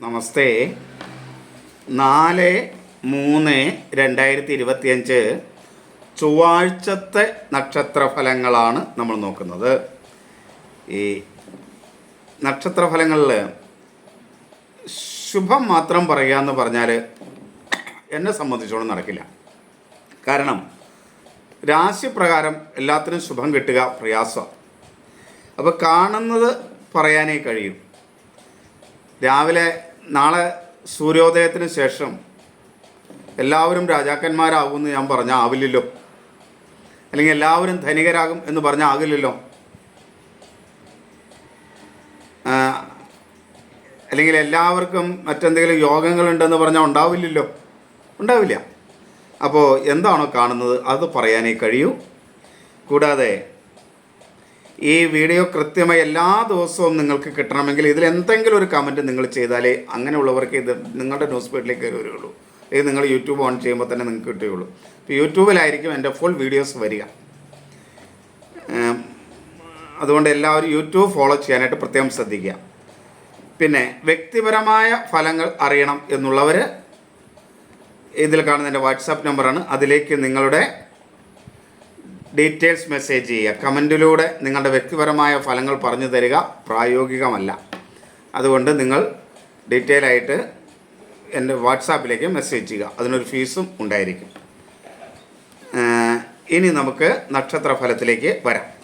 നമസ്തേ. നാല് മൂന്ന് രണ്ടായിരത്തി ഇരുപത്തിയഞ്ച് ചൊവ്വാഴ്ചത്തെ നക്ഷത്രഫലങ്ങളാണ് നമ്മൾ നോക്കുന്നത്. ഈ നക്ഷത്രഫലങ്ങളിൽ ശുഭം മാത്രം പറയുക എന്ന് പറഞ്ഞാൽ എന്നെ സംബന്ധിച്ചോളം നടക്കില്ല. കാരണം രാശിപ്രകാരം എല്ലാത്തിനും ശുഭം കിട്ടുക പ്രയാസമാണ് അപ്പോൾ കാണുന്നത് പറയാനേ കഴിയും. രാവിലെ നാളെ സൂര്യോദയത്തിന് ശേഷം എല്ലാവരും രാജാക്കന്മാരാകുമെന്ന് ഞാൻ പറഞ്ഞാൽ ആവില്ലല്ലോ. അല്ലെങ്കിൽ എല്ലാവരും ധനികരാകും എന്ന് പറഞ്ഞാൽ ആകില്ലല്ലോ അല്ലെങ്കിൽ എല്ലാവർക്കും മറ്റെന്തെങ്കിലും യോഗങ്ങളുണ്ടെന്ന് പറഞ്ഞാൽ ഉണ്ടാവില്ലല്ലോ. ഉണ്ടാവില്ല. അപ്പോൾ എന്താണോ കാണുന്നത് അത് പറയാനേ കഴിയൂ. കൂടാതെ ഈ വീഡിയോ കൃത്യമായി എല്ലാ ദിവസവും നിങ്ങൾക്ക് കിട്ടണമെങ്കിൽ ഇതിൽ എന്തെങ്കിലും ഒരു കമന്റ് നിങ്ങൾ ചെയ്താലേ അങ്ങനെയുള്ളവർക്ക് ഇത് നിങ്ങളുടെ ന്യൂസ് ഫീഡിലേക്ക് കയറി വരികയുള്ളൂ. ഇത് നിങ്ങൾ യൂട്യൂബ് ഓൺ ചെയ്യുമ്പോൾ തന്നെ നിങ്ങൾക്ക് കിട്ടുകയുള്ളൂ. ഇപ്പോൾ യൂട്യൂബിലായിരിക്കും എന്റെ ഫുൾ വീഡിയോസ് വരിക. അതുകൊണ്ട് എല്ലാവരും യൂട്യൂബ് ഫോളോ ചെയ്യാനായിട്ട് പ്രത്യേകം ശ്രദ്ധിക്കുക. പിന്നെ വ്യക്തിപരമായ ഫലങ്ങൾ അറിയണം എന്നുള്ളവർ ഇതിൽ കാണുന്ന എന്റെ വാട്സാപ്പ് നമ്പറാണ് അതിലേക്ക് നിങ്ങളുടെ ഡീറ്റെയിൽസ് മെസ്സേജ് ചെയ്യുക. കമന്റിലൂടെ നിങ്ങളുടെ വ്യക്തിപരമായ ഫലങ്ങൾ പറഞ്ഞു തരിക പ്രായോഗികമല്ല. അതുകൊണ്ട് നിങ്ങൾ ഡീറ്റെയിൽ ആയിട്ട് എന്റെ വാട്സാപ്പിലേക്ക് മെസ്സേജ് ചെയ്യുക. അതിനൊരു ഫീസും ഉണ്ടായിരിക്കും. ഇനി നമുക്ക് നക്ഷത്ര ഫലത്തിലേക്ക് വരാം.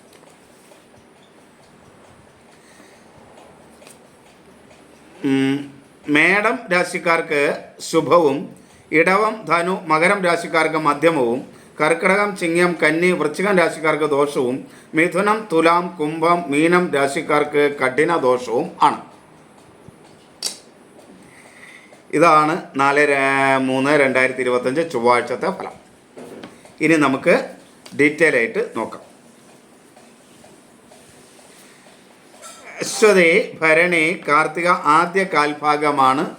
മേടം രാശിക്കാർക്ക് ശുഭവും ഇടവം ധനു മകരം രാശിക്കാർക്ക് മധ്യമവും കർക്കിടകം ചിങ്ങം കന്നി വൃശ്ചികം രാശിക്കാർക്ക് ദോഷവും മിഥുനം തുലാം കുംഭം മീനം രാശിക്കാർക്ക് കഠിന ദോഷവും ആണ്. ഇതാണ് നാല് മൂന്ന് രണ്ടായിരത്തി ഇരുപത്തഞ്ച് ചൊവ്വാഴ്ചത്തെ ഫലം. ഇനി നമുക്ക് ഡീറ്റെയിൽ ആയിട്ട് നോക്കാം. അശ്വതി ഭരണി കാർത്തിക ആദ്യ കാൽഭാഗമാണ്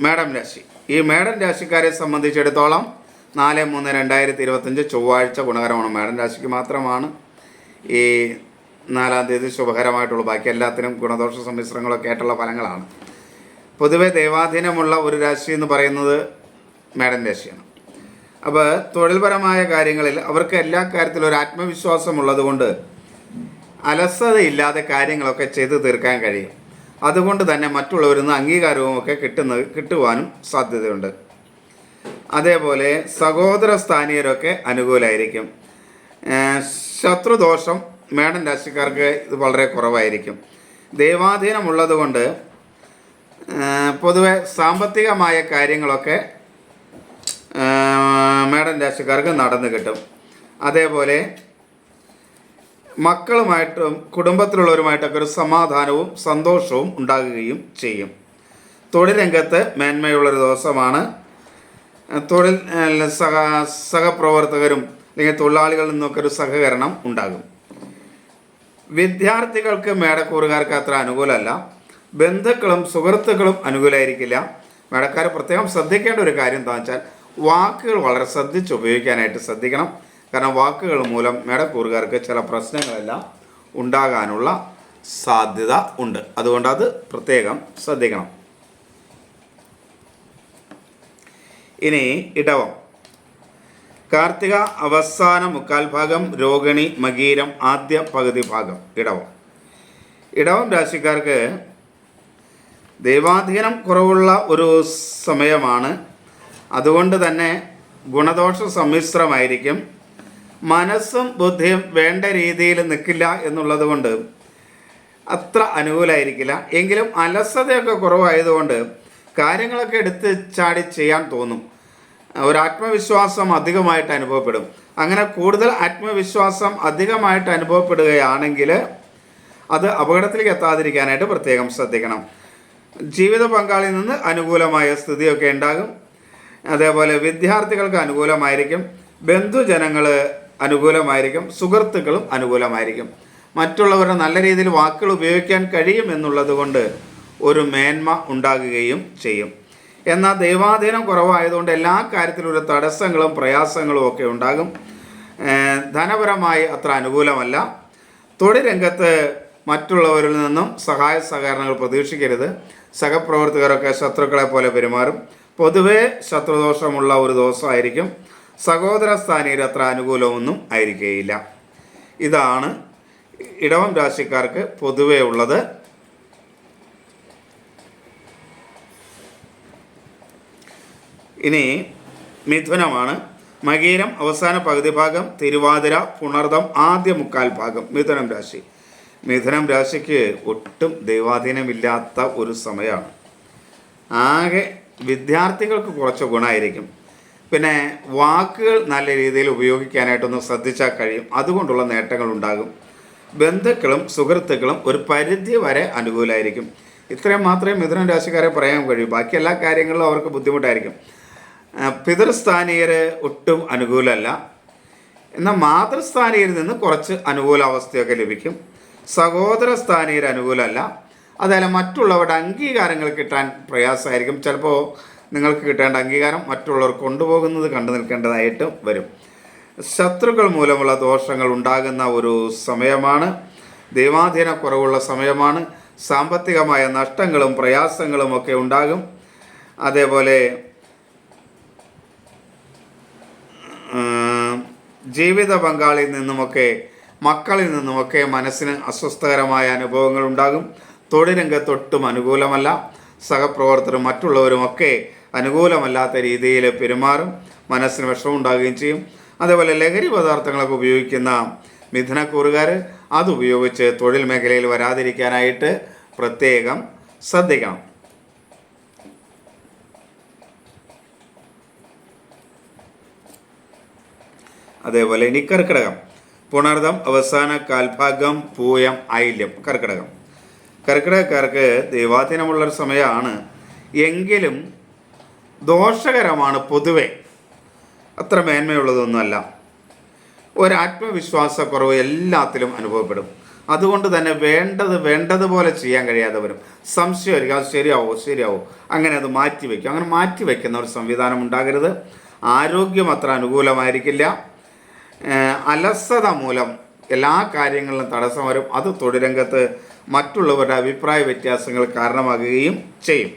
മേടം രാശി. ഈ മേടം രാശിക്കാരെ സംബന്ധിച്ചിടത്തോളം നാല് മൂന്ന് രണ്ടായിരത്തി ഇരുപത്തഞ്ച് ചൊവ്വാഴ്ച ഗുണകരമാണ്. മേടം രാശിക്ക് മാത്രമാണ് ഈ നാലാം തീയതി ശുഭകരമായിട്ടുള്ളൂ. ബാക്കി എല്ലാത്തിനും ഗുണദോഷ സമ്മിശ്രങ്ങളൊക്കെ ആയിട്ടുള്ള ഫലങ്ങളാണ്. പൊതുവെ ദൈവാധീനമുള്ള ഒരു രാശി എന്ന് പറയുന്നത് മേടൻ രാശിയാണ്. അപ്പോൾ തൊഴിൽപരമായ കാര്യങ്ങളിൽ അവർക്ക് എല്ലാ കാര്യത്തിലും ഒരു ആത്മവിശ്വാസം ഉള്ളതുകൊണ്ട് അലസതയില്ലാതെ കാര്യങ്ങളൊക്കെ ചെയ്തു തീർക്കാൻ കഴിയും. അതുകൊണ്ട് തന്നെ മറ്റുള്ളവരിൽ നിന്ന് അംഗീകാരവും ഒക്കെ കിട്ടുന്ന കിട്ടുവാനും സാധ്യതയുണ്ട്. അതേപോലെ സഹോദര സ്ഥാനീയരൊക്കെ അനുകൂലമായിരിക്കും ശത്രുദോഷം മേടൻ രാശിക്കാർക്ക് ഇത് വളരെ കുറവായിരിക്കും. ദൈവാധീനമുള്ളത് കൊണ്ട് പൊതുവെ സാമ്പത്തികമായ കാര്യങ്ങളൊക്കെ മേടൻ രാശിക്കാർക്ക് നടന്നു കിട്ടും. അതേപോലെ മക്കളുമായിട്ടും കുടുംബത്തിലുള്ളവരുമായിട്ടൊക്കെ ഒരു സമാധാനവും സന്തോഷവും ഉണ്ടാകുകയും ചെയ്യും. തൊഴിൽ രംഗത്ത് മേന്മയുള്ളൊരു ദിവസമാണ് തൊഴിൽ സഹ സഹപ്രവർത്തകരും അല്ലെങ്കിൽ തൊഴിലാളികളിൽ നിന്നൊക്കെ ഒരു സഹകരണം ഉണ്ടാകും. വിദ്യാർത്ഥികൾക്ക് മേടക്കൂറുകാർക്ക് അത്ര അനുകൂലമല്ല. ബന്ധുക്കളും സുഹൃത്തുക്കളും അനുകൂലമായിരിക്കില്ല മേടക്കാർ പ്രത്യേകം ശ്രദ്ധിക്കേണ്ട ഒരു കാര്യം എന്താണെന്ന് വെച്ചാൽ വാക്കുകൾ വളരെ ശ്രദ്ധിച്ച് ഉപയോഗിക്കാനായിട്ട് ശ്രദ്ധിക്കണം. കാരണം വാക്കുകൾ മൂലം മേടക്കൂറുകാർക്ക് ചില പ്രശ്നങ്ങളെല്ലാം ഉണ്ടാകാനുള്ള സാധ്യത ഉണ്ട്. അതുകൊണ്ട് അത് പ്രത്യേകം ശ്രദ്ധിക്കണം. ഇനി ഇടവം. കാർത്തിക അവസാന മുക്കാൽ ഭാഗം രോഹിണി മകീരം ആദ്യ പകുതി ഭാഗം ഇടവം. ഇടവം രാശിക്കാർക്ക് ദൈവാധീനം കുറവുള്ള ഒരു സമയമാണ്. അതുകൊണ്ട് തന്നെ ഗുണദോഷ സമ്മിശ്രമായിരിക്കും. മനസ്സും ബുദ്ധിയും വേണ്ട രീതിയിൽ നിൽക്കില്ല എന്നുള്ളത് കൊണ്ട് അത്ര അനുകൂലമായിരിക്കില്ല എങ്കിലും അലസതയൊക്കെ കുറവായതുകൊണ്ട് കാര്യങ്ങളൊക്കെ എടുത്ത് ചാടി ചെയ്യാൻ തോന്നും. ഒരു ആത്മവിശ്വാസം അധികമായിട്ട് അനുഭവപ്പെടും. അങ്ങനെ കൂടുതൽ ആത്മവിശ്വാസം അധികമായിട്ട് അനുഭവപ്പെടുകയാണെങ്കിൽ അത് അപകടത്തിലേക്ക് എത്താതിരിക്കാനായിട്ട് പ്രത്യേകം ശ്രദ്ധിക്കണം. ജീവിത പങ്കാളിയിൽ നിന്ന് അനുകൂലമായ സ്ഥിതിയൊക്കെ ഉണ്ടാകും. അതേപോലെ വിദ്യാർത്ഥികൾക്ക് അനുകൂലമായിരിക്കും. ബന്ധുജനങ്ങൾ അനുകൂലമായിരിക്കും. സുഹൃത്തുക്കളും അനുകൂലമായിരിക്കും. മറ്റുള്ളവരുടെ നല്ല രീതിയിൽ വാക്കുകൾ ഉപയോഗിക്കാൻ കഴിയും എന്നുള്ളത് കൊണ്ട് ഒരു മേന്മ ഉണ്ടാകുകയും ചെയ്യും. എന്നാൽ ദൈവാധീനം കുറവായതുകൊണ്ട് എല്ലാ കാര്യത്തിലും ഒരു തടസ്സങ്ങളും പ്രയാസങ്ങളും ഒക്കെ ഉണ്ടാകും. ധനപരമായി അത്ര അനുകൂലമല്ല. തൊഴിൽ രംഗത്ത് മറ്റുള്ളവരിൽ നിന്നും സഹായ സഹകരണങ്ങൾ പ്രതീക്ഷിക്കരുത്. സഹപ്രവർത്തകരൊക്കെ ശത്രുക്കളെ പോലെ പെരുമാറും. പൊതുവേ ശത്രുദോഷമുള്ള ഒരു ദിവസമായിരിക്കും. സഹോദര സ്ഥാനീയർ അത്ര അനുകൂലമൊന്നും ആയിരിക്കുകയില്ല ഇതാണ് ഇടവം രാശിക്കാർക്ക് പൊതുവേ ഉള്ളത്. ഇനി മിഥുനമാണ്. മകീരം അവസാന പകുതി ഭാഗം തിരുവാതിര പുണർദം ആദ്യ മുക്കാൽ ഭാഗം. മിഥുനം രാശി. മിഥുനം രാശിക്ക് ഒട്ടും ദൈവാധീനമില്ലാത്ത ഒരു സമയമാണ്. ആകെ വിദ്യാർത്ഥികൾക്ക് കുറച്ച് ഗുണമായിരിക്കും പിന്നെ വാക്കുകൾ നല്ല രീതിയിൽ ഉപയോഗിക്കാനായിട്ടൊന്ന് ശ്രദ്ധിച്ചാൽ കഴിയും. അതുകൊണ്ടുള്ള നേട്ടങ്ങൾ ഉണ്ടാകും. ബന്ധുക്കളും സുഹൃത്തുക്കളും ഒരു പരിധി വരെ അനുകൂലമായിരിക്കും ഇത്രയും മാത്രമേ മിഥുനം രാശിക്കാരെ പറയാൻ കഴിയൂ. ബാക്കി എല്ലാ കാര്യങ്ങളിലും അവർക്ക് ബുദ്ധിമുട്ടായിരിക്കും. ആ, പിതൃസ്ഥാനീയർ ഒട്ടും അനുകൂലമല്ല. എന്നാൽ മാതൃസ്ഥാനീയരിൽ നിന്ന് കുറച്ച് അനുകൂല അവസ്ഥയൊക്കെ ലഭിക്കും. സഹോദര സ്ഥാനീയർ അനുകൂലമല്ല. അതല്ല മറ്റുള്ളവരുടെ അംഗീകാരങ്ങൾ കിട്ടാൻ പ്രയാസമായിരിക്കും. ചിലപ്പോൾ നിങ്ങൾക്ക് കിട്ടേണ്ട അംഗീകാരം മറ്റുള്ളവർ കൊണ്ടുപോകുന്നത് കണ്ടു നിൽക്കേണ്ടതായിട്ട് വരും. ശത്രുക്കൾ മൂലമുള്ള ദോഷങ്ങൾ ഉണ്ടാകുന്ന ഒരു സമയമാണ്. ദൈവാധീന കുറവുള്ള സമയമാണ്. സാമ്പത്തികമായ നഷ്ടങ്ങളും പ്രയാസങ്ങളും ഒക്കെ ഉണ്ടാകും. അതേപോലെ ജീവിത പങ്കാളിയിൽ നിന്നുമൊക്കെ മക്കളിൽ നിന്നുമൊക്കെ മനസ്സിന് അസ്വസ്ഥകരമായ അനുഭവങ്ങൾ ഉണ്ടാകും. തൊഴിലംഗത്തൊട്ടും അനുകൂലമല്ല. സഹപ്രവർത്തകരും മറ്റുള്ളവരുമൊക്കെ അനുകൂലമല്ലാത്ത രീതിയിൽ പെരുമാറും മനസ്സിന് വിഷമം ഉണ്ടാകുകയും ചെയ്യും. അതേപോലെ ലഹരി പദാർത്ഥങ്ങളൊക്കെ ഉപയോഗിക്കുന്ന മിഥുനക്കൂറുകാർ അതുപയോഗിച്ച് തൊഴിൽ മേഖലയിൽ വരാതിരിക്കാനായിട്ട് പ്രത്യേകം ശ്രദ്ധിക്കണം. അതേപോലെ ഇനി കർക്കിടകം. പുണർദം അവസാന കാൽഭാഗം പൂയം ഐല്യം കർക്കിടകം. കർക്കിടകക്കാർക്ക് ദൈവാധീനമുള്ളൊരു സമയമാണ്. എങ്കിലും ദോഷകരമാണ് പൊതുവെ. അത്ര മേന്മയുള്ളതൊന്നുമല്ല. ഒരാത്മവിശ്വാസക്കുറവ് എല്ലാത്തിലും അനുഭവപ്പെടും. അതുകൊണ്ട് തന്നെ വേണ്ടത് വേണ്ടതുപോലെ ചെയ്യാൻ കഴിയാതെ വരും. സംശയമായിരിക്കും അത് ശരിയാവോ? ശരിയാവോ? അങ്ങനെ അത് മാറ്റി വയ്ക്കും അങ്ങനെ മാറ്റി വയ്ക്കുന്ന ഒരു സംവിധാനം ഉണ്ടാകരുത്. ആരോഗ്യം അത്ര അനുകൂലമായിരിക്കില്ല. അലസത മൂലം എല്ലാ കാര്യങ്ങളിലും തടസ്സം വരും. അത് തൊഴിലംഗത്ത് മറ്റുള്ളവരുടെ അഭിപ്രായ വ്യത്യാസങ്ങൾ കാരണമാകുകയും ചെയ്യും.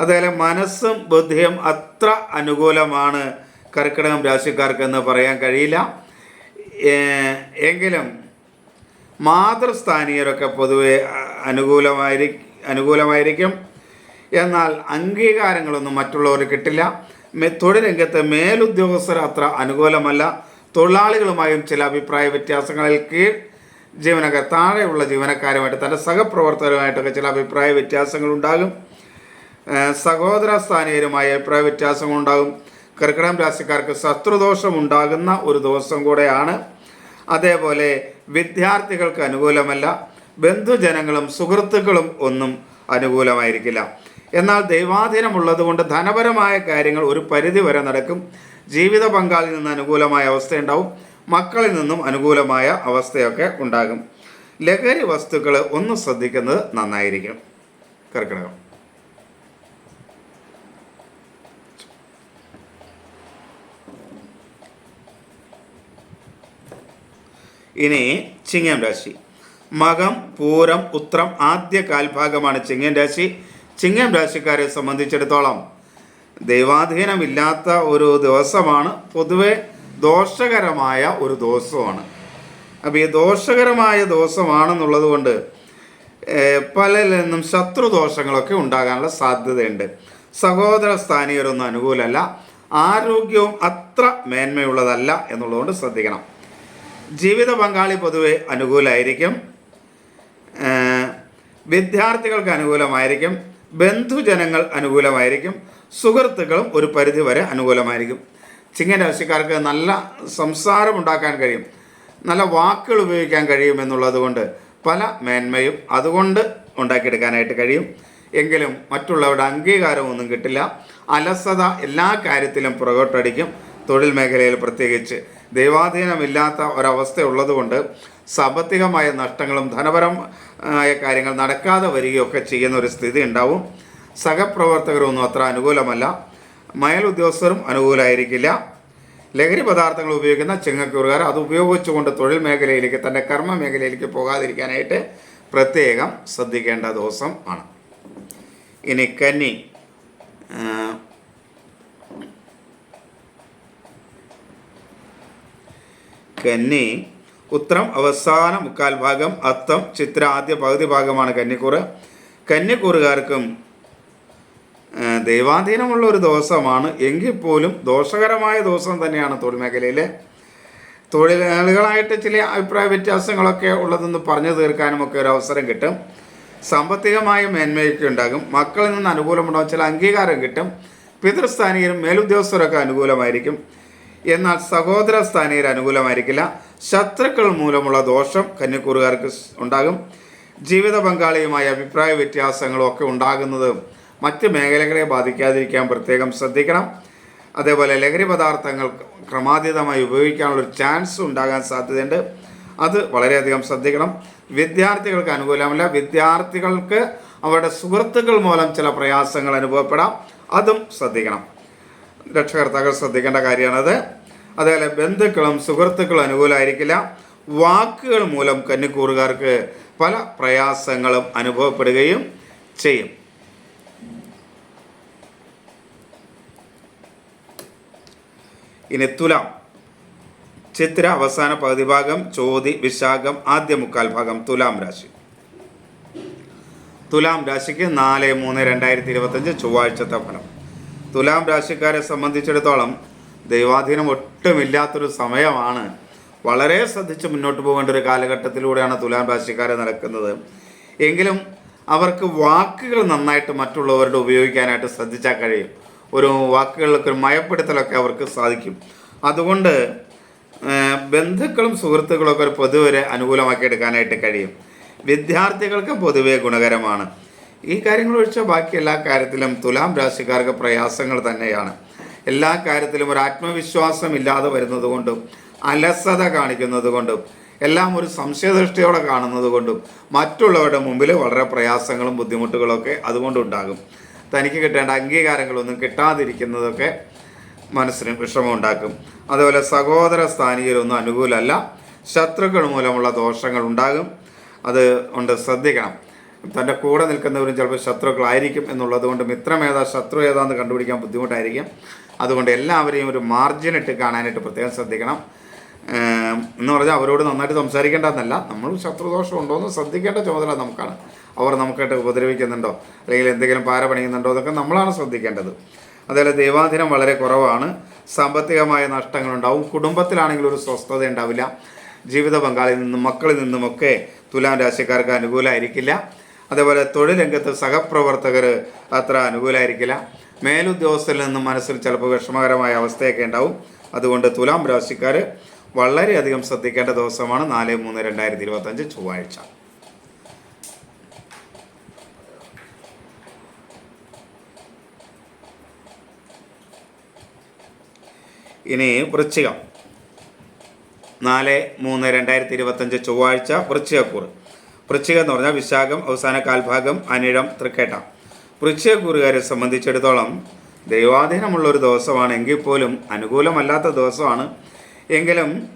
അതേപോലെ മനസ്സും ബുദ്ധിയും അത്ര അനുകൂലമാണ് കർക്കിടകം രാശിക്കാർക്കെന്ന് പറയാൻ കഴിയില്ല. എങ്കിലും മാതൃസ്ഥാനീയരൊക്കെ പൊതുവെ അനുകൂലമായിരിക്കും അനുകൂലമായിരി അനുകൂലമായിരിക്കും. എന്നാൽ അംഗീകാരങ്ങളൊന്നും മറ്റുള്ളവർ കിട്ടില്ല. തൊഴിൽ രംഗത്ത് മേലുദ്യോഗസ്ഥർ അത്ര അനുകൂലമല്ല. തൊഴിലാളികളുമായും ചില അഭിപ്രായ വ്യത്യാസങ്ങളിൽ കീഴ് ജീവനക്കാർ താഴെയുള്ള ജീവനക്കാരുമായിട്ട് തന്റെ സഹപ്രവർത്തകരുമായിട്ടൊക്കെ ചില അഭിപ്രായ വ്യത്യാസങ്ങളുണ്ടാകും. സഹോദര സ്ഥാനീയരുമായ അഭിപ്രായ വ്യത്യാസങ്ങളുണ്ടാകും. കർക്കിടകം രാശിക്കാർക്ക് ശത്രുദോഷം ഉണ്ടാകുന്ന ഒരു ദിവസം കൂടെയാണ്. അതേപോലെ വിദ്യാർത്ഥികൾക്ക് അനുകൂലമല്ല. ബന്ധുജനങ്ങളും സുഹൃത്തുക്കളും ഒന്നും അനുകൂലമായിരിക്കില്ല. എന്നാൽ ദൈവാധീനമുള്ളത് കൊണ്ട് ധനപരമായ കാര്യങ്ങൾ ഒരു പരിധി വരെ നടക്കും. ജീവിത പങ്കാളിൽ നിന്ന് അനുകൂലമായ അവസ്ഥയുണ്ടാവും. മക്കളിൽ നിന്നും അനുകൂലമായ അവസ്ഥയൊക്കെ ഉണ്ടാകും. ലഹരി വസ്തുക്കൾ ഒന്ന് ശ്രദ്ധിക്കുന്നത് നന്നായിരിക്കും കർക്കിടകം. ഇനി ചിങ്ങം രാശി. മകം പൂരം ഉത്രം ആദ്യ കാൽഭാഗമാണ് ചിങ്ങം രാശി. ചിങ്ങം രാശിക്കാരെ സംബന്ധിച്ചിടത്തോളം ദൈവാധീനമില്ലാത്ത ഒരു ദിവസമാണ്. പൊതുവെ ദോഷകരമായ ഒരു ദിവസമാണ്. അപ്പോൾ ഈ ദോഷകരമായ ദിവസമാണെന്നുള്ളത് കൊണ്ട് പല നിന്നും ശത്രുദോഷങ്ങളൊക്കെ ഉണ്ടാകാനുള്ള സാധ്യതയുണ്ട്. സഹോദര സ്ഥാനീയരൊന്നും അനുകൂലമല്ല. ആരോഗ്യവും അത്ര മേന്മയുള്ളതല്ല എന്നുള്ളതുകൊണ്ട് ശ്രദ്ധിക്കണം. ജീവിത പങ്കാളി പൊതുവെ അനുകൂലമായിരിക്കും വിദ്യാർത്ഥികൾക്ക് അനുകൂലമായിരിക്കും. ബന്ധുജനങ്ങൾ അനുകൂലമായിരിക്കും. സുഹൃത്തുക്കളും ഒരു പരിധി വരെ അനുകൂലമായിരിക്കും. ചിങ്ങൻ രാശിക്കാർക്ക് നല്ല സംസാരം ഉണ്ടാക്കാൻ കഴിയും. നല്ല വാക്കുകൾ ഉപയോഗിക്കാൻ കഴിയും എന്നുള്ളതുകൊണ്ട് പല മേന്മയും അതുകൊണ്ട് ഉണ്ടാക്കിയെടുക്കാനായിട്ട് കഴിയും. എങ്കിലും മറ്റുള്ളവരുടെ അംഗീകാരമൊന്നും കിട്ടില്ല. അലസത എല്ലാ കാര്യത്തിലും പുറകോട്ടടിക്കും. തൊഴിൽ മേഖലയിൽ പ്രത്യേകിച്ച് ദൈവാധീനമില്ലാത്ത ഒരവസ്ഥ ഉള്ളതുകൊണ്ട് സാമ്പത്തികമായ നഷ്ടങ്ങളും ധനപരമായ കാര്യങ്ങൾ നടക്കാതെ വരികയൊക്കെ ചെയ്യുന്ന ഒരു സ്ഥിതി ഉണ്ടാവും. സഹപ്രവർത്തകരൊന്നും അത്ര അനുകൂലമല്ല. മയൽ ഉദ്യോഗസ്ഥരും അനുകൂലമായിരിക്കില്ല ലഹരി പദാർത്ഥങ്ങൾ ഉപയോഗിക്കുന്ന ചിങ്ങക്കൂറുകാർ അത് ഉപയോഗിച്ചുകൊണ്ട് തൊഴിൽ മേഖലയിലേക്ക് തന്റെ കർമ്മ മേഖലയിലേക്ക് പോകാതിരിക്കാനായിട്ട് പ്രത്യേകം ശ്രദ്ധിക്കേണ്ട ദിവസം ആണ്. ഇനി കന്നി കന്നി. ഉത്രം അവസാന മുക്കാൽ ഭാഗം അത്തം ചിത്ര ആദ്യ പകുതി ഭാഗമാണ് കന്നിക്കൂറ്. കന്നിക്കൂറുകാർക്കും ദൈവാധീനമുള്ള ഒരു ദിവസമാണ്. എങ്കിൽ പോലും ദോഷകരമായ ദിവസം തന്നെയാണ് തൊഴിൽ മേഖലയിലെ. തൊഴിലാളികളായിട്ട് ചില അഭിപ്രായ വ്യത്യാസങ്ങളൊക്കെ ഉള്ളതെന്ന് പറഞ്ഞു തീർക്കാനും ഒക്കെ ഒരു അവസരം കിട്ടും. സാമ്പത്തികമായ മേന്മയൊക്കെ ഉണ്ടാകും. മക്കളിൽ നിന്ന് അനുകൂലമുണ്ടാകും ചില അംഗീകാരം കിട്ടും. പിതൃസ്ഥാനീയരും മേലുദ്യോഗസ്ഥരൊക്കെ അനുകൂലമായിരിക്കും. എന്നാൽ സഹോദര സ്ഥാനീയർ അനുകൂലമായിരിക്കില്ല. ശത്രുക്കൾ മൂലമുള്ള ദോഷം കന്നിക്കൂറുകാർക്ക് ഉണ്ടാകും. ജീവിത പങ്കാളിയുമായി അഭിപ്രായ വ്യത്യാസങ്ങളും ഒക്കെ ഉണ്ടാകുന്നത് മറ്റ് മേഖലകളെ ബാധിക്കാതിരിക്കാൻ പ്രത്യേകം ശ്രദ്ധിക്കണം. അതേപോലെ ലഹരി പദാർത്ഥങ്ങൾ ക്രമാതീതമായി ഉപയോഗിക്കാനുള്ളൊരു ചാൻസ് ഉണ്ടാകാൻ സാധ്യതയുണ്ട്. അത് വളരെയധികം ശ്രദ്ധിക്കണം. വിദ്യാർത്ഥികൾക്ക് അനുകൂലമല്ല. വിദ്യാർത്ഥികൾക്ക് അവരുടെ സുഹൃത്തുക്കൾ മൂലം ചില പ്രയാസങ്ങൾ അനുഭവപ്പെടാം. അതും ശ്രദ്ധിക്കണം. രക്ഷകർത്താക്കൾ ശ്രദ്ധിക്കേണ്ട കാര്യമാണത്. അതേപോലെ ബന്ധുക്കളും സുഹൃത്തുക്കളും അനുകൂലമായിരിക്കില്ല വാക്കുകൾ മൂലം കന്നിക്കൂറുകാർക്ക് പല പ്രയാസങ്ങളും അനുഭവപ്പെടുകയും ചെയ്യും. ഇനി തുലാം. ചിത്ര അവസാന പകുതി ഭാഗം ചോതി വിശാഖം ആദ്യ മുക്കാൽ ഭാഗം തുലാം രാശി. തുലാം രാശിക്ക് നാല് മൂന്ന് രണ്ടായിരത്തി ഇരുപത്തഞ്ച് ചൊവ്വാഴ്ചത്തെ ഫലം. തുലാം രാശിക്കാരെ സംബന്ധിച്ചിടത്തോളം ദൈവാധീനം ഒട്ടുമില്ലാത്തൊരു സമയമാണ്. വളരെ ശ്രദ്ധിച്ച് മുന്നോട്ട് പോകേണ്ട ഒരു കാലഘട്ടത്തിലൂടെയാണ് തുലാം രാശിക്കാരെ നടക്കുന്നത്. എങ്കിലും അവർക്ക് വാക്കുകൾ നന്നായിട്ട് മറ്റുള്ളവരുടെ ഉപയോഗിക്കാനായിട്ട് ശ്രദ്ധിച്ചാൽ കഴിയും. ഒരു വാക്കുകളിലൊക്കെ ഒരു മയപ്പെടുത്തലൊക്കെ അവർക്ക് സാധിക്കും. അതുകൊണ്ട് ബന്ധുക്കളും സുഹൃത്തുക്കളൊക്കെ ഒരു പൊതുവരെ അനുകൂലമാക്കി എടുക്കാനായിട്ട് കഴിയും. വിദ്യാർത്ഥികൾക്ക് പൊതുവെ ഗുണകരമാണ്. ഈ കാര്യങ്ങൾ ഒഴിച്ചാൽ ബാക്കി എല്ലാ കാര്യത്തിലും തുലാം രാശിക്കാർക്ക് പ്രയാസങ്ങൾ തന്നെയാണ്. എല്ലാ കാര്യത്തിലും ഒരു ആത്മവിശ്വാസം ഇല്ലാതെ വരുന്നത് കൊണ്ടും അലസത കാണിക്കുന്നത് കൊണ്ടും എല്ലാം ഒരു സംശയദൃഷ്ടിയോടെ കാണുന്നത് കൊണ്ടും മറ്റുള്ളവരുടെ മുമ്പിൽ വളരെ പ്രയാസങ്ങളും ബുദ്ധിമുട്ടുകളൊക്കെ അതുകൊണ്ടുണ്ടാകും. തനിക്ക് കിട്ടേണ്ട അംഗീകാരങ്ങളൊന്നും കിട്ടാതിരിക്കുന്നതൊക്കെ മനസ്സിന് വിഷമമുണ്ടാക്കും. അതുപോലെ സഹോദര സ്ഥാനീയരൊന്നും അനുകൂലമല്ല. ശത്രുക്കൾ മൂലമുള്ള ദോഷങ്ങൾ ഉണ്ടാകും അത് കൊണ്ട് ശ്രദ്ധിക്കണം. തന്റെ കൂടെ നിൽക്കുന്നവരും ചിലപ്പോൾ ശത്രുക്കളായിരിക്കും എന്നുള്ളതുകൊണ്ട് മിത്രം ഏതാ ശത്രു ഏതാന്ന് കണ്ടുപിടിക്കാൻ ബുദ്ധിമുട്ടായിരിക്കും. അതുകൊണ്ട് എല്ലാവരെയും ഒരു മാർജിൻ ഇട്ട് കാണാനായിട്ട് പ്രത്യേകം ശ്രദ്ധിക്കണം. എന്ന് പറഞ്ഞാൽ അവരോട് നന്നായിട്ട് സംസാരിക്കേണ്ടതെന്നല്ല. നമ്മൾ ശത്രുദോഷം ഉണ്ടോ എന്ന് ശ്രദ്ധിക്കേണ്ട ചുമതല നമുക്കാണ്. അവർ നമുക്കായിട്ട് ഉപദ്രവിക്കുന്നുണ്ടോ? അല്ലെങ്കിൽ എന്തെങ്കിലും പാര പണിയുന്നുണ്ടോ എന്നൊക്കെ നമ്മളാണ് ശ്രദ്ധിക്കേണ്ടത്. അതേപോലെ ദൈവാധീനം വളരെ കുറവാണ്. സാമ്പത്തികമായ നഷ്ടങ്ങളുണ്ടാവും. കുടുംബത്തിലാണെങ്കിൽ ഒരു സ്വസ്ഥത ഉണ്ടാവില്ല. ജീവിത പങ്കാളിയിൽ നിന്നും മക്കളിൽ നിന്നുമൊക്കെ തുലാം രാശിക്കാർക്ക് അനുകൂലമായിരിക്കില്ല. അതേപോലെ തൊഴിൽ രംഗത്ത് സഹപ്രവർത്തകർ അത്ര അനുകൂലമായിരിക്കില്ല മേലുദ്യോഗസ്ഥരിൽ നിന്നും മനസ്സിൽ ചിലപ്പോൾ വിഷമകരമായ അവസ്ഥയൊക്കെ ഉണ്ടാവും. അതുകൊണ്ട് തുലാം രാശിക്കാർ വളരെയധികം ശ്രദ്ധിക്കേണ്ട ദിവസമാണ് നാല് മൂന്ന് രണ്ടായിരത്തി ഇരുപത്തഞ്ച് ചൊവ്വാഴ്ച. ഇനി വൃശ്ചികം. നാല് മൂന്ന് രണ്ടായിരത്തി ഇരുപത്തഞ്ച് ചൊവ്വാഴ്ച വൃശ്ചികക്കൂറ്. വൃശ്ചികം എന്ന് പറഞ്ഞാൽ വിശാഖം അവസാന കാൽഭാഗം അനിഴം തൃക്കേട്ട. വൃശ്ചികക്കൂറുകാരെ സംബന്ധിച്ചിടത്തോളം ദൈവാധീനമുള്ള ഒരു ദിവസമാണ്. എങ്കിൽ പോലും അനുകൂലമല്ലാത്ത ദിവസമാണ്. എങ്കിലും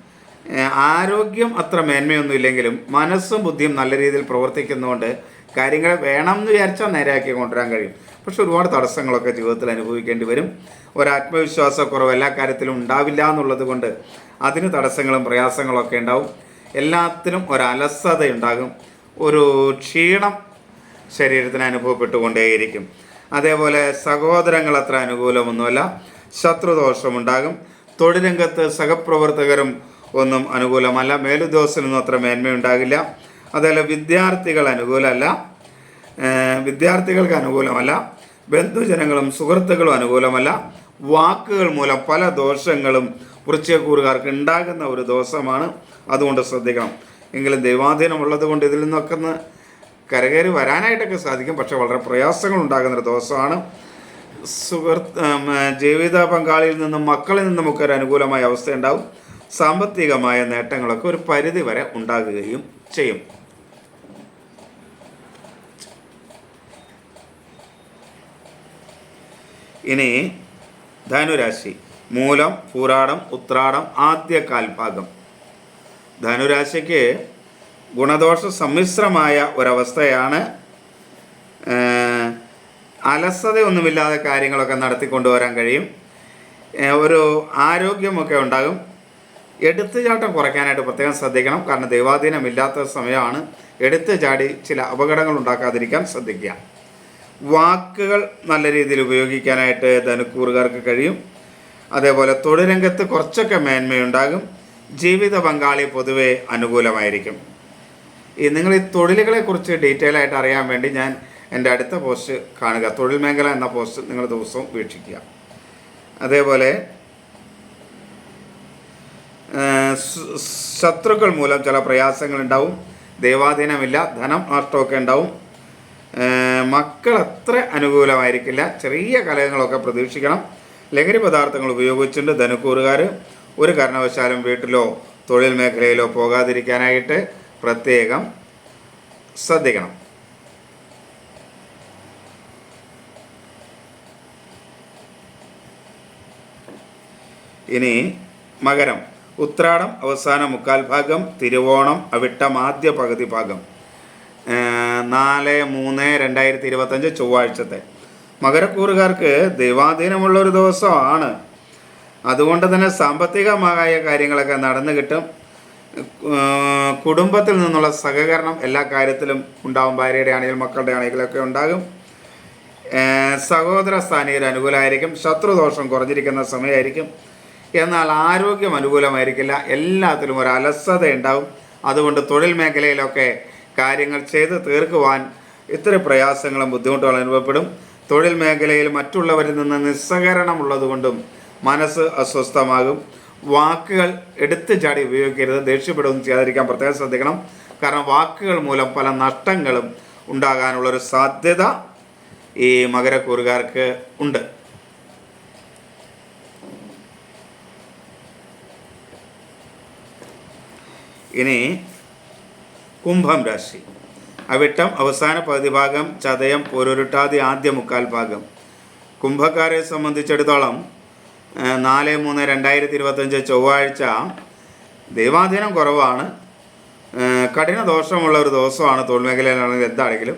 ആരോഗ്യം അത്ര മേന്മയൊന്നും ഇല്ലെങ്കിലും മനസ്സും ബുദ്ധിയും നല്ല രീതിയിൽ പ്രവർത്തിക്കുന്നതുകൊണ്ട് കാര്യങ്ങൾ വേണം എന്ന് വിചാരിച്ചാൽ നേരെയാക്കി കൊണ്ടുവരാൻ കഴിയും. പക്ഷെ ഒരുപാട് തടസ്സങ്ങളൊക്കെ ജീവിതത്തിൽ അനുഭവിക്കേണ്ടി വരും. ഒരാത്മവിശ്വാസക്കുറവ് എല്ലാ കാര്യത്തിലും ഉണ്ടാവില്ല എന്നുള്ളത് കൊണ്ട് അതിന് തടസ്സങ്ങളും പ്രയാസങ്ങളൊക്കെ ഉണ്ടാവും. എല്ലാത്തിനും ഒരു അലസതയുണ്ടാകും. ഒരു ക്ഷീണം ശരീരത്തിന് അനുഭവപ്പെട്ടുകൊണ്ടേയിരിക്കും. അതേപോലെ സഹോദരങ്ങൾ അത്ര അനുകൂലമൊന്നുമല്ല. ശത്രുദോഷമുണ്ടാകും. തൊഴിൽ രംഗത്ത് സഹപ്രവർത്തകരും ഒന്നും അനുകൂലമല്ല. മേലുദ്യോഗസ്ഥനൊന്നും അത്ര മേന്മയുണ്ടാകില്ല. അതേപോലെ വിദ്യാർത്ഥികൾ അനുകൂലമല്ല. വിദ്യാർത്ഥികൾക്ക് അനുകൂലമല്ല. ബന്ധുജനങ്ങളും സുഹൃത്തുക്കളും അനുകൂലമല്ല. വാക്കുകൾ മൂലം പല ദോഷങ്ങളും വൃക്ഷക്കൂറുകാർക്ക് ഉണ്ടാകുന്ന ഒരു ദോഷമാണ്. അതുകൊണ്ട് ശ്രദ്ധിക്കണം. എങ്കിലും ദൈവാധീനമുള്ളത് കൊണ്ട് ഇതിൽ നിന്നൊക്കെ ഒന്ന് കരകയറി വരാനായിട്ടൊക്കെ സാധിക്കും. പക്ഷെ വളരെ പ്രയാസങ്ങൾ ഉണ്ടാകുന്നൊരു ദിവസമാണ്. സുഹൃത്ത് ജീവിത പങ്കാളിയിൽ നിന്നും മക്കളിൽ നിന്നുമൊക്കെ ഒരു അനുകൂലമായ അവസ്ഥയുണ്ടാവും. സാമ്പത്തികമായ നേട്ടങ്ങളൊക്കെ ഒരു പരിധി വരെ ഉണ്ടാകുകയും ചെയ്യും. ഇനി ധനുരാശി മൂലം പൂരാടം ഉത്രാടം ആദ്യ കാൽഭാഗം ധനുരാശിക്ക് ഗുണദോഷ സമ്മിശ്രമായ ഒരവസ്ഥയാണ് അലസതയൊന്നുമില്ലാതെ കാര്യങ്ങളൊക്കെ നടത്തിക്കൊണ്ടുവരാൻ കഴിയും. ഒരു ആരോഗ്യമൊക്കെ ഉണ്ടാകും. എടുത്തുചാട്ടം കുറയ്ക്കാനായിട്ട് പ്രത്യേകം ശ്രദ്ധിക്കണം. കാരണം ദൈവാധീനമില്ലാത്ത സമയമാണ് എടുത്തു ചാടി ചില അപകടങ്ങൾ ഉണ്ടാക്കാതിരിക്കാൻ ശ്രദ്ധിക്കുക. വാക്കുകൾ നല്ല രീതിയിൽ ഉപയോഗിക്കാനായിട്ട് ധനുക്കൂറുകാർക്ക് കഴിയും. അതേപോലെ തൊഴിൽ രംഗത്ത് കുറച്ചൊക്കെ മേന്മയുണ്ടാകും. ജീവിത പങ്കാളി പൊതുവെ അനുകൂലമായിരിക്കും. ഈ നിങ്ങൾ ഈ തൊഴിലുകളെ കുറിച്ച് ഡീറ്റെയിൽ ആയിട്ട് അറിയാൻ വേണ്ടി ഞാൻ എന്റെ അടുത്ത പോസ്റ്റ് കാണുക. തൊഴിൽ മേഖല എന്ന പോസ്റ്റ് നിങ്ങൾ ദിവസവും വീക്ഷിക്കുക. അതേപോലെ ശത്രുക്കൾ മൂലം ചില പ്രയാസങ്ങൾ ഉണ്ടാവും. ദൈവാധീനമില്ല ധനം നഷ്ടമൊക്കെ ഉണ്ടാവും. മക്കൾ അത്ര അനുകൂലമായിരിക്കില്ല. ചെറിയ കലഹങ്ങളൊക്കെ പ്രതീക്ഷിക്കണം. ലഹരി പദാർത്ഥങ്ങൾ ഉപയോഗിച്ചിട്ടുണ്ട് ധനുക്കൂറുകാർ ഒരു കാരണവശാലും വീട്ടിലോ തൊഴിൽ മേഖലയിലോ പോകാതിരിക്കാനായിട്ട് പ്രത്യേകം ശ്രദ്ധിക്കണം. ഇനി മകരം ഉത്രാടം അവസാന മുക്കാൽ ഭാഗം തിരുവോണം അവിട്ടം ആദ്യ പകുതി ഭാഗം. നാല് മൂന്ന് രണ്ടായിരത്തി ഇരുപത്തഞ്ച് ചൊവ്വാഴ്ചത്തെ. മകരക്കൂറുകാർക്ക് ദൈവാധീനമുള്ള ഒരു ദിവസമാണ്. അതുകൊണ്ട് തന്നെ സാമ്പത്തികമായ കാര്യങ്ങളൊക്കെ നടന്നു കിട്ടും. കുടുംബത്തിൽ നിന്നുള്ള സഹകരണം എല്ലാ കാര്യത്തിലും ഉണ്ടാവും. ഭാര്യയുടെ ആണെങ്കിലും മക്കളുടെ ആണെങ്കിലൊക്കെ ഉണ്ടാകും. സഹോദര സ്ഥാനീയർ അനുകൂലമായിരിക്കും. ശത്രുദോഷം കുറഞ്ഞിരിക്കുന്ന സമയമായിരിക്കും. എന്നാൽ ആരോഗ്യം അനുകൂലമായിരിക്കില്ല. എല്ലാത്തിലും ഒരു അലസത ഉണ്ടാവും. അതുകൊണ്ട് തൊഴിൽ മേഖലയിലൊക്കെ കാര്യങ്ങൾ ചെയ്ത് തീർക്കുവാൻ ഇത്ര പ്രയാസങ്ങളും ബുദ്ധിമുട്ടുകളും അനുഭവപ്പെടും. തൊഴിൽ മേഖലയിൽ മറ്റുള്ളവരിൽ നിന്ന് നിസ്സഹകരണമുള്ളതുകൊണ്ടും മനസ്സ് അസ്വസ്ഥമാകും. വാക്കുകൾ എടുത്തു ചാടി ഉപയോഗിക്കരുത്. ദേഷ്യപ്പെടുകയും ചെയ്യാതിരിക്കാൻ പ്രത്യേകം ശ്രദ്ധിക്കണം. കാരണം വാക്കുകൾ മൂലം പല നഷ്ടങ്ങളും ഉണ്ടാകാനുള്ളൊരു സാധ്യത ഈ മകരക്കൂറുകാർക്ക് ഉണ്ട്. ഇനി കുംഭം രാശി. അവിട്ടം അവസാന പകുതി ഭാഗം ചതയം പോരൊരുട്ടാതി ആദ്യ മുക്കാൽ ഭാഗം. കുംഭക്കാരെ സംബന്ധിച്ചിടത്തോളം നാല് മൂന്ന് രണ്ടായിരത്തി ഇരുപത്തഞ്ച് ചൊവ്വാഴ്ച ദൈവാധീനം കുറവാണ്. കഠിന ദോഷമുള്ള ഒരു ദിവസമാണ് തൊഴിൽ മേഖലയിലാണെങ്കിൽ എന്താണെങ്കിലും.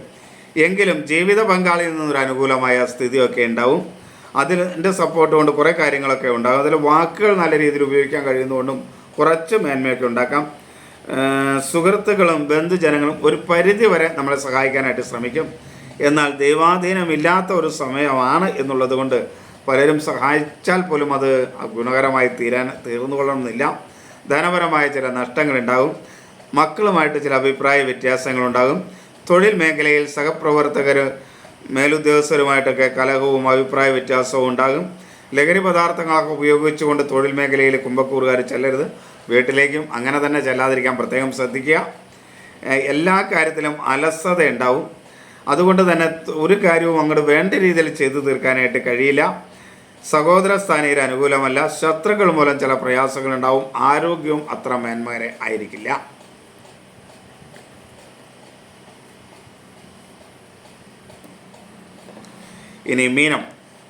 എങ്കിലും ജീവിത പങ്കാളിയിൽ നിന്നൊരു അനുകൂലമായ സ്ഥിതിയൊക്കെ ഉണ്ടാവും. അതിന്റെ സപ്പോർട്ട് കൊണ്ട് കുറേ കാര്യങ്ങളൊക്കെ ഉണ്ടാകും അതിൽ വാക്കുകൾ നല്ല രീതിയിൽ ഉപയോഗിക്കാൻ കഴിയുന്നതുകൊണ്ടും കുറച്ച് മേന്മയൊക്കെ ഉണ്ടാക്കാം. സുഹൃത്തുക്കളും ബന്ധുജനങ്ങളും ഒരു പരിധി വരെ നമ്മളെ സഹായിക്കാനായിട്ട് ശ്രമിക്കും. എന്നാൽ ദൈവാധീനമില്ലാത്ത ഒരു സമയമാണ് എന്നുള്ളത് കൊണ്ട് പലരും സഹായിച്ചാൽ പോലും അത് ഗുണകരമായി തീരാൻ തീർന്നു കൊള്ളണമെന്നില്ല ധനപരമായ ചില നഷ്ടങ്ങളുണ്ടാകും. മക്കളുമായിട്ട് ചില അഭിപ്രായ വ്യത്യാസങ്ങളുണ്ടാകും. തൊഴിൽ മേഖലയിൽ സഹപ്രവർത്തകർ മേലുദ്യോഗസ്ഥരുമായിട്ടൊക്കെ കലഹവും അഭിപ്രായ വ്യത്യാസവും ഉണ്ടാകും. ലഹരി പദാർത്ഥങ്ങളൊക്കെ ഉപയോഗിച്ചുകൊണ്ട് തൊഴിൽ മേഖലയിൽ കുമ്പക്കൂറുകാർ ചെല്ലരുത്. വീട്ടിലേക്കും അങ്ങനെ തന്നെ ചെല്ലാതിരിക്കാൻ പ്രത്യേകം ശ്രദ്ധിക്കുക. എല്ലാ കാര്യത്തിലും അലസത ഉണ്ടാവും അതുകൊണ്ട് തന്നെ ഒരു കാര്യവും അങ്ങോട്ട് വേണ്ട രീതിയിൽ ചെയ്തു തീർക്കാനായിട്ട് കഴിയില്ല. സഹോദര സ്ഥാനീയർ അനുകൂലമല്ല. ശത്രുക്കൾ മൂലം ചില പ്രയാസങ്ങൾ ഉണ്ടാവും ആരോഗ്യവും അത്ര മേന്മാരെ ആയിരിക്കില്ല. ഇനി മീനം.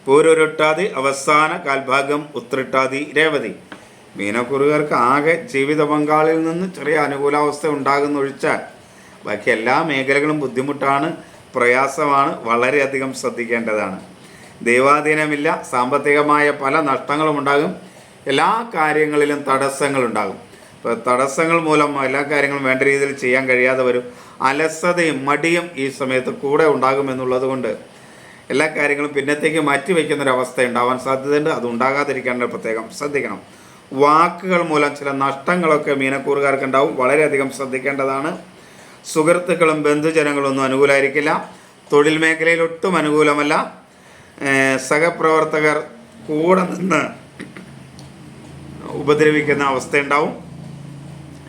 പൂരൊരുട്ടാതി അവസാന കാൽഭാഗം ഉത്രിട്ടാതി രേവതി. മീനക്കുറുകാർക്ക് ആകെ ജീവിത പങ്കാളിയിൽ നിന്ന് ചെറിയ അനുകൂലാവസ്ഥ ഉണ്ടാകുന്നൊഴിച്ചാൽ ബാക്കി എല്ലാ മേഖലകളും ബുദ്ധിമുട്ടാണ് പ്രയാസമാണ് വളരെയധികം ശ്രദ്ധിക്കേണ്ടതാണ്. ദൈവാധീനമില്ല സാമ്പത്തികമായ പല നഷ്ടങ്ങളും ഉണ്ടാകും. എല്ലാ കാര്യങ്ങളിലും തടസ്സങ്ങളുണ്ടാകും ഇപ്പോൾ തടസ്സങ്ങൾ മൂലം എല്ലാ കാര്യങ്ങളും വേണ്ട രീതിയിൽ ചെയ്യാൻ കഴിയാതെ വരും. അലസതയും മടിയും ഈ സമയത്ത് കൂടെ ഉണ്ടാകുമെന്നുള്ളത് കൊണ്ട് എല്ലാ കാര്യങ്ങളും പിന്നത്തേക്ക് മാറ്റി വയ്ക്കുന്നൊരവസ്ഥ ഉണ്ടാവാൻ സാധ്യതയുണ്ട്. അത് ഉണ്ടാകാതിരിക്കാൻ പ്രത്യേകം ശ്രദ്ധിക്കണം. വാക്കുകൾ മൂലം ചില നഷ്ടങ്ങളൊക്കെ മീനക്കൂറുകാർക്ക് ഉണ്ടാവും. വളരെയധികം ശ്രദ്ധിക്കേണ്ടതാണ്. സുഹൃത്തുക്കളും ബന്ധുജനങ്ങളും ഒന്നും അനുകൂലമായിരിക്കില്ല തൊഴിൽ മേഖലയിൽ ഒട്ടും അനുകൂലമല്ല. സഹപ്രവർത്തകർ കൂടെ നിന്ന് ഉപദ്രവിക്കുന്ന അവസ്ഥയുണ്ടാവും.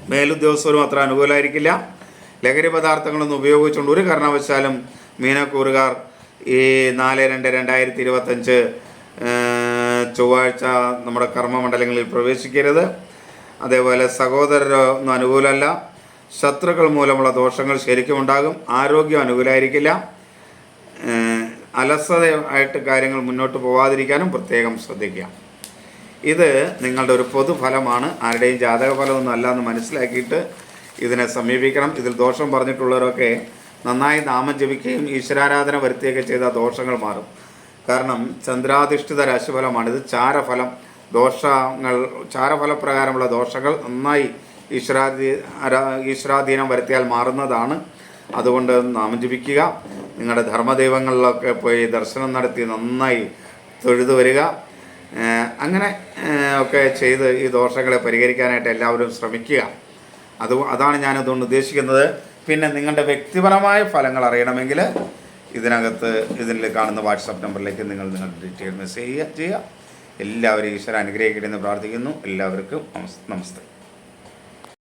മേലുദ്യോഗസ്ഥരും അത്ര അനുകൂലമായിരിക്കില്ല ലഹരി പദാർത്ഥങ്ങളൊന്നും ഉപയോഗിച്ചുകൊണ്ട് ഒരു കാരണവശാലും മീനക്കൂറുകാർ ഈ നാല് രണ്ട് രണ്ടായിരത്തി ഇരുപത്തഞ്ച് ചൊവ്വാഴ്ച നമ്മുടെ കർമ്മമണ്ഡലങ്ങളിൽ പ്രവേശിക്കരുത്. അതേപോലെ സഹോദരരൊന്നും അനുകൂലമല്ല. ശത്രുക്കൾ മൂലമുള്ള ദോഷങ്ങൾ ശരിക്കും ഉണ്ടാകും. ആരോഗ്യം അനുകൂലമായിരിക്കില്ല അലസതയായിട്ട് കാര്യങ്ങൾ മുന്നോട്ട് പോവാതിരിക്കാനും പ്രത്യേകം ശ്രദ്ധിക്കുക. ഇത് നിങ്ങളുടെ ഒരു പൊതുഫലമാണ്. ആരുടെയും ജാതക ഫലമൊന്നും അല്ല എന്ന് മനസ്സിലാക്കിയിട്ട് ഇതിനെ സമീപിക്കണം. ഇതിൽ ദോഷം പറഞ്ഞിട്ടുള്ളവരൊക്കെ നന്നായി നാമം ജപിക്കുകയും ഈശ്വരാരാധന വരുത്തുകയൊക്കെ ചെയ്ത ദോഷങ്ങൾ മാറും. കാരണം ചന്ദ്രാധിഷ്ഠിത രാശിഫലമാണ്. ഇത് ചാരഫലം. ദോഷങ്ങൾ ചാരഫലപ്രകാരമുള്ള ദോഷങ്ങൾ നന്നായി ഈശ്വരാധീ ഈശ്വരാധീനം വരുത്തിയാൽ മാറുന്നതാണ്. അതുകൊണ്ട് നാമം ജപിക്കുക. നിങ്ങളുടെ ധർമ്മദൈവങ്ങളിലൊക്കെ പോയി ദർശനം നടത്തി നന്നായി തൊഴുതു വരിക. അങ്ങനെ ഒക്കെ ചെയ്ത് ഈ ദോഷങ്ങളെ പരിഹരിക്കാനായിട്ട് എല്ലാവരും ശ്രമിക്കുക. അത് അതാണ് ഞാനതുകൊണ്ട് ഉദ്ദേശിക്കുന്നത്. പിന്നെ നിങ്ങളുടെ വ്യക്തിപരമായ ഫലങ്ങൾ അറിയണമെങ്കിൽ ഇതിനകത്ത് ഇതിൽ കാണുന്ന വാട്സപ്പ് നമ്പറിലേക്ക് നിങ്ങൾ നിങ്ങളുടെ ഡീറ്റെയിൽ മെസ്സേജ് ചെയ്യുക. എല്ലാവരും ഈശ്വരൻ അനുഗ്രഹിക്കട്ടെ എന്ന് പ്രാർത്ഥിക്കുന്നു. എല്ലാവർക്കും നമസ് നമസ്തേ.